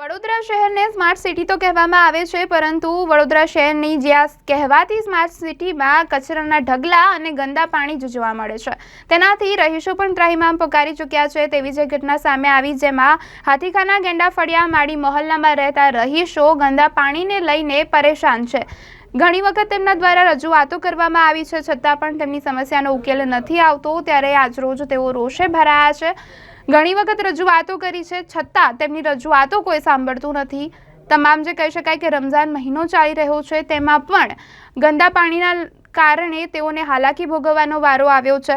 વડોદરા શહેરને smart city તો કહેવામાં આવે છે, પરંતુ વડોદરા શહેરની જ્યાં કહેવાતી સ્માર્ટ સિટીમાં કચરાના ઢગલા અને ગંદા પાણી જ જોવા મળે છે. તેનાથી રહીશો પણ ત્રાહિમામ પોકારી ચૂક્યા છે. તેવી જ ઘટના સામે આવી, જેમાં હાથીખાના ગેંડા ફળિયા, માડી મહોલ્લામાં રહેતા રહીશો ગંદા પાણીને લઈને પરેશાન છે. ઘણી વખત તેમના દ્વારા રજૂઆતો કરવામાં આવી છે, છતાં પણ તેમની સમસ્યાનો ઉકેલ નથી આવતો, ત્યારે આજરોજ તેઓ રોષે ભરાયા છે. ઘણી વખત રજૂઆતો કરી છે, છતાં તેમની રજૂઆતો કોઈ સાંભળતું નથી. તમામ જે કહી શકાય કે રમઝાન મહિનો ચાલી રહ્યો છે, તેમાં પણ ગંદા પાણીના કારણે તેઓને હાલાકી ભોગવવાનો વારો આવ્યો છે.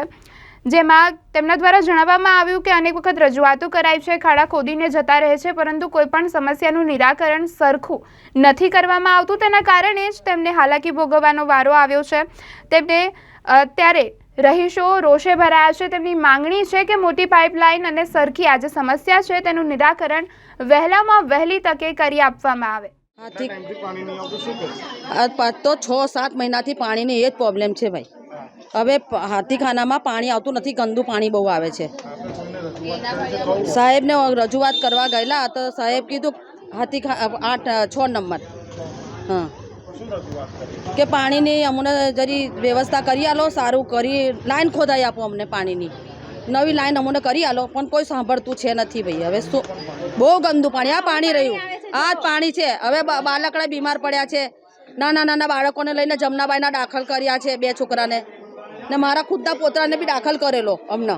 જેમાં તેમના દ્વારા જણાવવામાં આવ્યું કે અનેક વખત રજૂઆતો કરાઈ છે, ખાડા ખોદીને જતા રહે છે, પરંતુ કોઈ પણ સમસ્યાનું નિરાકરણ સરખું નથી કરવામાં આવતું. તેના કારણે જ તેમને હાલાકી ભોગવવાનો વારો આવ્યો છે. તેમને અત્યારે રહીશો રોષે ભરાયા છે. તેમની માંગણી છે કે મોટી પાઇપલાઇન અને સરખી આ જે સમસ્યા છે, તેનું નિરાકરણ વહેલામાં વહેલી તકે કરી આપવામાં આવે. તો છ સાત મહિનાથી પાણીની એ જ પ્રોબ્લેમ છે ભાઈ. હવે હાથીખાનામાં પાણી આવતું નથી, ગંદુ પાણી બહુ આવે છે. સાહેબને રજૂઆત કરવા ગયેલા તો સાહેબ કીધું હાથીખા આઠ છ નંબર. હા. કે પાણીની અમને જરી વ્યવસ્થા કરી આલો, સારું કરી, લાઈન ખોદાઈ આપો અમને પાણીની. નવી લાઈન અમને કરી આલો, પણ કોઈ સાંભળતું છે નથી ભાઈ. હવે શું? બહુ ગંદુ પાણી, આ પાણી રહ્યું. આ જ પાણી છે. હવે બાળકડા બીમાર પડ્યા છે. નાના નાના બાળકોને લઈને જમનાબાઈના દાખલ કર્યા છે, બે છોકરાને. ને મારા ખુદના પોતરાને બી દાખલ કરેલો અમને,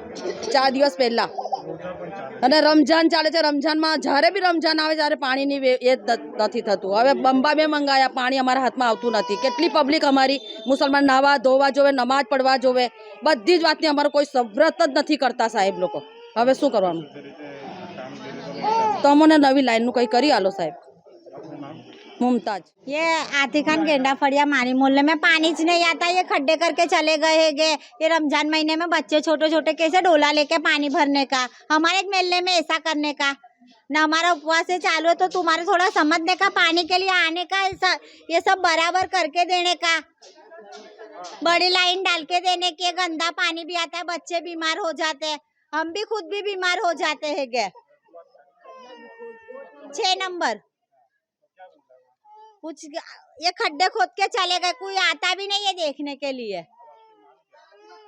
ચાર દિવસ પહેલાં. અને રમજાન ચાલે છે, રમઝાનમાં જ્યારે બી રમઝાન આવે ત્યારે પાણીની એ નથી થતું. હવે બંબા બે મંગાયા, પાણી અમારા હાથમાં આવતું નથી. કેટલી પબ્લિક અમારી મુસલમાન નાહવા, ધોવા જોવે નમાજ પડવા જોવે. બધી જ વાતની અમારો કોઈ સવ્રત જ નથી કરતા સાહેબ લોકો. હવે શું કરવાનું? તો અમને નવી લાઈનનું કંઈ કરી આલો સાહેબ. मुमताज़। ये आती खान गेंडा फड़िया मानी मोहल्ले में पानी नहीं आता, ये खड्डे करके चले गए गे। ये रमज़ान महीने में बच्चे छोटे छोटे कैसे डोला लेके पानी भरने का? हमारे मेले में ऐसा करने का। न हमारा उपवास चालू है तो तुम्हारे थोड़ा समझने का, पानी के लिए आने का, ये सब बराबर करके देने का। बड़ी लाइन डाल के देने के गंदा पानी भी आता है, बच्चे बीमार हो जाते हैं। हम भी खुद भी बीमार हो जाते हैं गे। छ नंबर। कुछ ये खड्डे खोद के चले गए कोई आता भी नहीं है देखने के लिए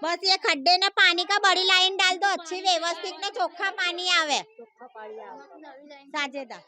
बस ये खड्डे ने पानी का बड़ी लाइन डाल दो अच्छी व्यवस्थित ने चोखा पानी आवे साजेदा